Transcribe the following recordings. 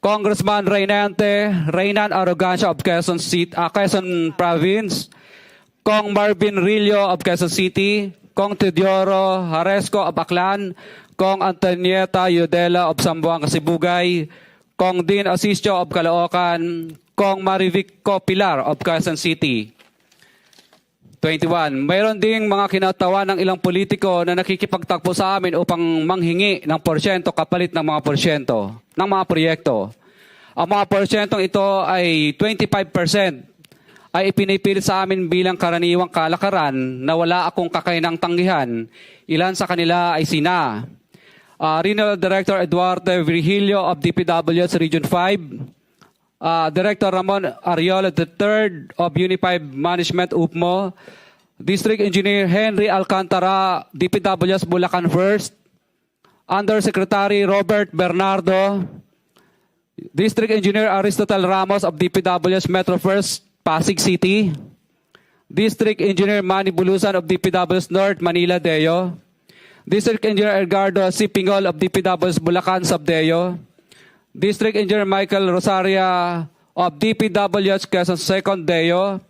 Congressman Reynante Reynan Arrogancia of Quezon, City, ah, Quezon Province, Kong Marvin Rillo of Quezon City, Kong Teodoro Haresco of Aklan, Kong Antonieta Yudela of Sambuanga, Sibugay, Kong Dean Asisio of Caloocan, Kong Marivic Pilar of Quezon City. 21. Mayroon ding mga kinatawa ng ilang politiko na nakikipagtakbo sa amin upang manghingi ng porsyento kapalit ng mga porsyento ng mga proyekto. Ang mga porsyentong ito ay 25% ay ipinipilit sa amin bilang karaniwang kalakaran na wala akong kakainang tanggihan. Ilan sa kanila ay sina uh, Regional Director Eduardo Virgilio of DPWS Region 5, uh, Director Ramon Ariola III of Unified Management UPMO, District Engineer Henry Alcantara, DPWS Bulacan First, Undersecretary Robert Bernardo, District Engineer Aristotle Ramos of DPWS Metro First, Pasig City, District Engineer Manny Bulusan of DPWS North, Manila, Deo, District Engineer Edgardo C. Pingol of DPWS Bulacan, Sabdeo, District Engineer Michael Rosaria of DPWS Quezon Second Deo.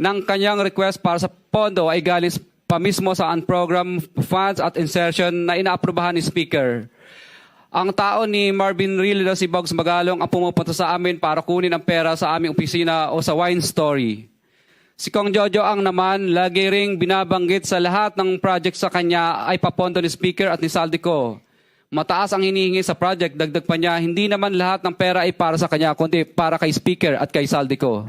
ng kanyang request para sa pondo ay galing pa mismo sa unprogram funds at insertion na inaaprubahan ni Speaker. Ang tao ni Marvin Rillo na si Bogs Magalong ang pumupunta sa amin para kunin ang pera sa aming opisina o sa Wine Story. Si Kong Jojo ang naman, lagi ring binabanggit sa lahat ng project sa kanya ay papondo ni Speaker at ni Saldico. Mataas ang hinihingi sa project, dagdag pa niya, hindi naman lahat ng pera ay para sa kanya, kundi para kay Speaker at kay Saldico.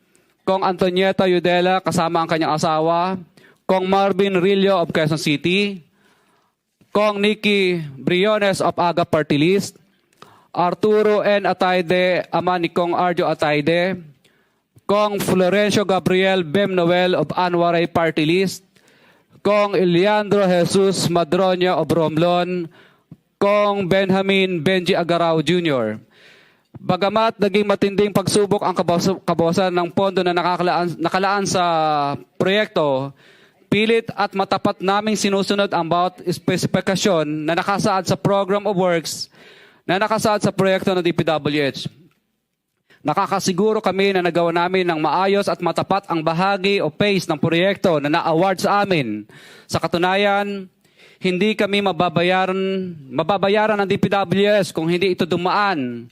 Kong Antonieta Yudela kasama ang kanyang asawa, Kong Marvin Rillo of Quezon City, Kong Nikki Briones of Aga Party List, Arturo N. Ataide, ama ni Kong Arjo Ataide, Kong Florencio Gabriel Bem Noel of Anwaray Party List, Kong Eliandro Jesus Madroño of Romblon, Kong Benjamin Benji Agarao Jr. Bagamat naging matinding pagsubok ang kabawasan ng pondo na nakalaan, nakalaan sa proyekto, pilit at matapat naming sinusunod ang bawat espesifikasyon na nakasaad sa Program of Works na nakasaad sa proyekto ng DPWH. Nakakasiguro kami na nagawa namin ng maayos at matapat ang bahagi o phase ng proyekto na na-award sa amin. Sa katunayan, hindi kami mababayaran, mababayaran ng DPWS kung hindi ito dumaan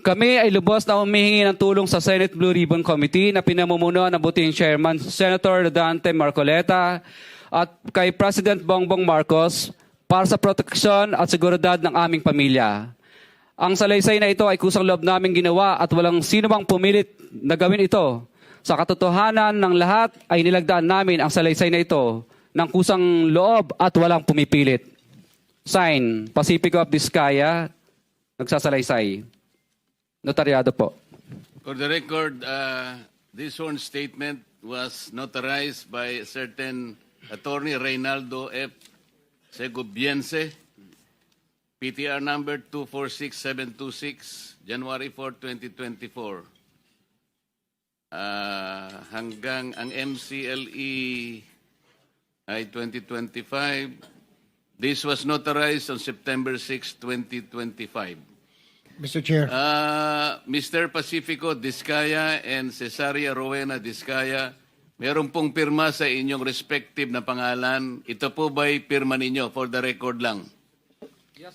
Kami ay lubos na humihingi ng tulong sa Senate Blue Ribbon Committee na pinamumuno ng buting Chairman Senator Dante Marcoleta at kay President Bongbong Marcos para sa proteksyon at seguridad ng aming pamilya. Ang salaysay na ito ay kusang loob namin ginawa at walang sino mang pumilit na gawin ito. Sa katotohanan ng lahat ay nilagdaan namin ang salaysay na ito ng kusang loob at walang pumipilit. Sign, Pacifico of Vizcaya, nagsasalaysay. Notaryado po. For the record, uh, this sworn statement was notarized by a certain attorney Reynaldo F. Segubiense, PTR number 246726, January 4, 2024. Uh, hanggang ang MCLE ay 2025. This was notarized on September 6, 2025. Mr. Chair, Ah, Mr. Pacifico Discaya and Cesaria Rowena Discaya, meron pong pirma sa inyong respective na pangalan. Ito po ba'y pirma ninyo? For the record lang.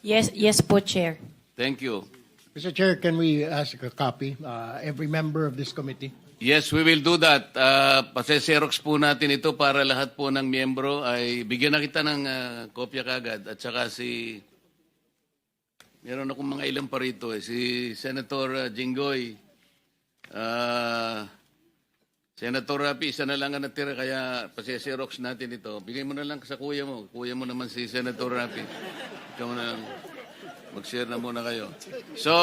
Yes, yes po, Chair. Thank you. Mr. Chair, can we ask a copy, uh, every member of this committee? Yes, we will do that. Uh, Paseserox po natin ito para lahat po ng miyembro ay bigyan na kita ng ah, kopya kagad. At saka si... Meron akong mga ilang pa rito eh. Si Senator ah, Jinggoy. ah, Senator Rapi, isa na lang ang natira kaya paseserox natin ito. Bigay mo na lang sa kuya mo. Kuya mo naman si Senator Rapi. Ikaw na lang. Mag-share na muna kayo. So,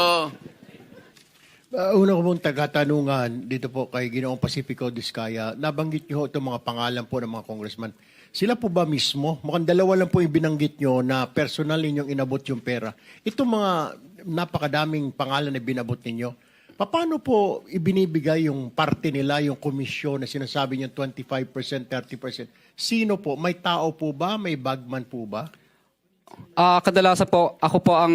Uh, una ko mong tagatanungan dito po kay Ginoong Pacifico Discaya. Nabanggit niyo itong mga pangalan po ng mga congressman. Sila po ba mismo? Mukhang dalawa lang po yung binanggit niyo na personal ninyong inabot yung pera. Itong mga napakadaming pangalan na binabot ninyo, paano po ibinibigay yung parte nila, yung komisyon na sinasabi niyo 25%, 30%? Sino po? May tao po ba? May bagman po ba? Ah, kadalasan po ako po ang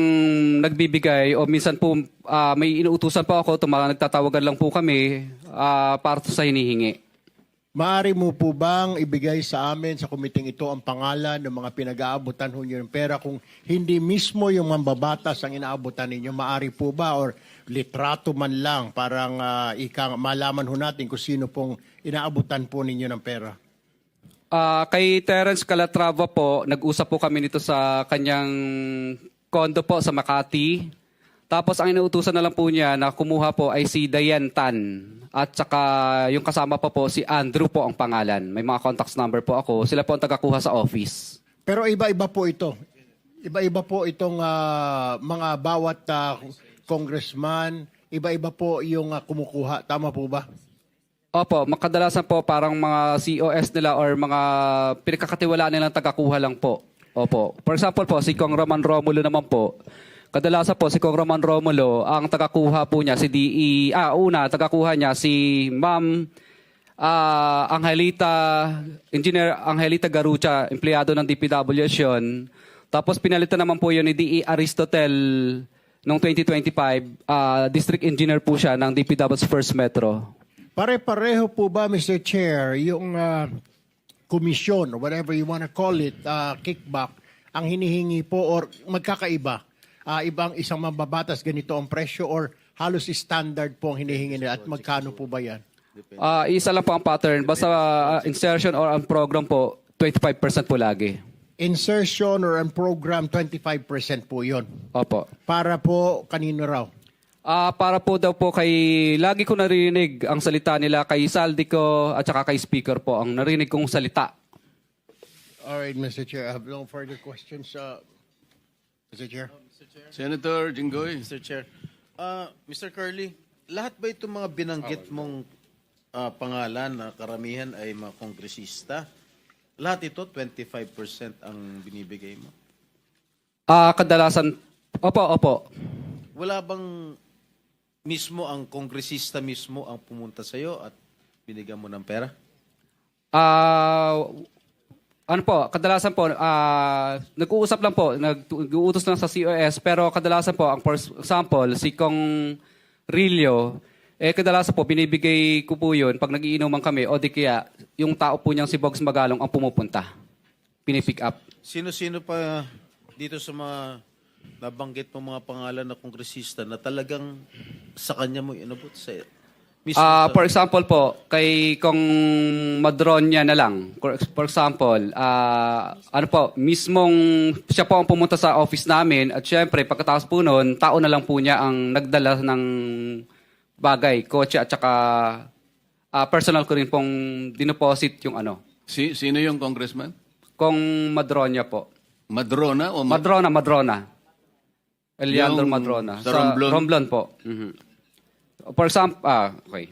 nagbibigay o minsan po ah, may inuutusan po ako, tuma nagtatawagan lang po kami ah, para sa hinihingi. Maaari mo po bang ibigay sa amin sa kumiting ito ang pangalan ng mga pinag-aabutan ho ng pera kung hindi mismo yung mambabatas ang inaabutan ninyo? Maaari po ba or litrato man lang parang ah, ika, malaman ho natin kung sino pong inaabutan po ninyo ng pera? Ah, kay Terence Calatrava po, nag-usap po kami nito sa kanyang kondo po sa Makati. Tapos ang inuutusan na lang po niya na kumuha po ay si Diane Tan. At saka yung kasama pa po si Andrew po ang pangalan. May mga contacts number po ako. Sila po ang tagakuha sa office. Pero iba-iba po ito. Iba-iba po itong ah, mga bawat ah, congressman, iba-iba po yung ah, kumukuha. Tama po ba? Opo, makadalasan po parang mga COS nila or mga pinagkakatiwalaan nilang tagakuha lang po. Opo. For example po, si Kong Roman Romulo naman po. Kadalasan po, si Kong Roman Romulo, ang tagakuha po niya, si DE, ah, una, tagakuha niya, si Ma'am ah, Angelita, Engineer Angelita Garucha, empleyado ng DPWH yun. Tapos pinalitan naman po yun ni DE Aristotel noong 2025, ah, district engineer po siya ng DPW's First Metro. Pare-pareho po ba, Mr. Chair, yung komisyon, or whatever you want to call it, ah, kickback, ang hinihingi po or magkakaiba? Ah, ibang isang mababatas ganito ang presyo or halos standard po ang hinihingi nila at magkano po ba yan? Ah, isa lang po ang pattern. Basta ah, insertion or ang program po, 25% po lagi. Insertion or ang program, 25% po yon Opo. Para po kanino raw? Ah, para po daw po kay lagi ko narinig ang salita nila kay Saldi ko at saka kay speaker po ang narinig kong salita. All right, Mr. Chair. I have no further questions. Uh, Mr. Chair. Senator Jinggoy. Mr. Chair. Ah, Mr. Curly, lahat ba itong mga binanggit mong ah, pangalan na karamihan ay mga kongresista? Lahat ito, 25% ang binibigay mo? Ah, kadalasan Opo, opo. Wala bang mismo ang kongresista mismo ang pumunta sa'yo at binigyan mo ng pera? Ah, ano po, kadalasan po, ah, nag-uusap lang po, nag-uutos lang sa COS, pero kadalasan po, ang for example, si Kong Rillo, eh kadalasan po, binibigay ko po yun pag nagiinuman kami, o di kaya, yung tao po niyang si Bogs Magalong ang pumupunta. Pinipick up. Sino-sino pa dito sa mga nabanggit mo mga pangalan na kongresista na talagang sa kanya mo inabot sa mismo Ah, sa- for example po, kay Kong Madronya na lang. For for example, ah, ano po, mismong siya po ang pumunta sa office namin at syempre pagkatapos po noon, tao na lang po niya ang nagdala ng bagay, kotse at saka ah, personal ko rin pong dinoposit yung ano, Si, sino yung congressman? Kong Madronya po. Madrona o Ma- Madrona, Madrona. Eliandro Yung Madrona. sa Romblon? Romblon po. Mhm. For example, ah, okay.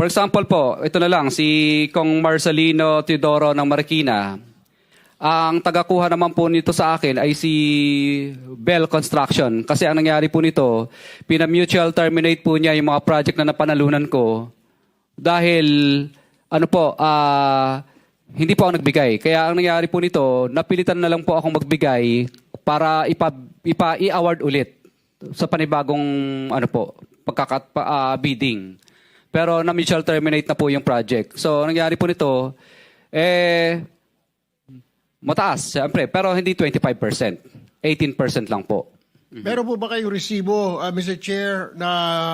For example po, ito na lang, si Kong Marcelino Teodoro ng Marikina. Ang tagakuha naman po nito sa akin ay si Bell Construction. Kasi ang nangyari po nito, pina-mutual terminate po niya yung mga project na napanalunan ko dahil ano po, ah hindi po ako nagbigay. Kaya ang nangyari po nito, napilitan na lang po akong magbigay para ipa, ipa i-award ulit sa panibagong ano po, pagkakat pa, ah, bidding. Pero na mutual terminate na po yung project. So, ang nangyari po nito, eh, mataas, siyempre. Pero hindi 25%. 18% lang po. Meron po ba kayong resibo, uh, Mr. Chair, na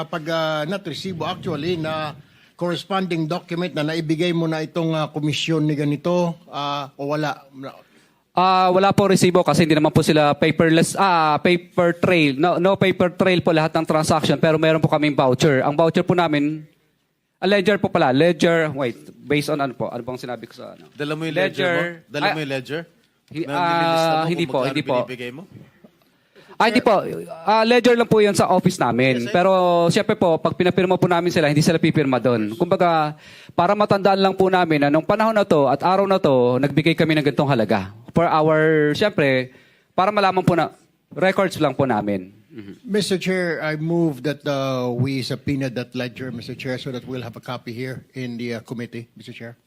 pag, uh, not resibo actually, na corresponding document na naibigay mo na itong uh, komisyon ni ganito uh, o wala? Ah, wala po resibo kasi hindi naman po sila paperless ah paper trail. No no paper trail po lahat ng transaction pero meron po kaming voucher. Ang voucher po namin a ledger po pala. Ledger, wait, based on ano po? Ano bang sinabi ko sa ano? Dala mo yung ledger, mo? Dala mo yung ledger? Hi- Na ah, nililista mo kung hindi po, magkano hindi po. binibigay mo? Ah, hindi po. Ah, ledger lang po 'yon sa office namin. Pero syempre po, pag pinapirma po namin sila, hindi sila pipirma doon. Kumbaga, para matandaan lang po namin na nung panahon na to at araw na to, nagbigay kami ng ganitong halaga. For our, syempre, para malaman po na, records lang po namin. Mr. Chair, I move that uh, we subpoena that ledger, Mr. Chair, so that we'll have a copy here in the uh, committee, Mr. Chair.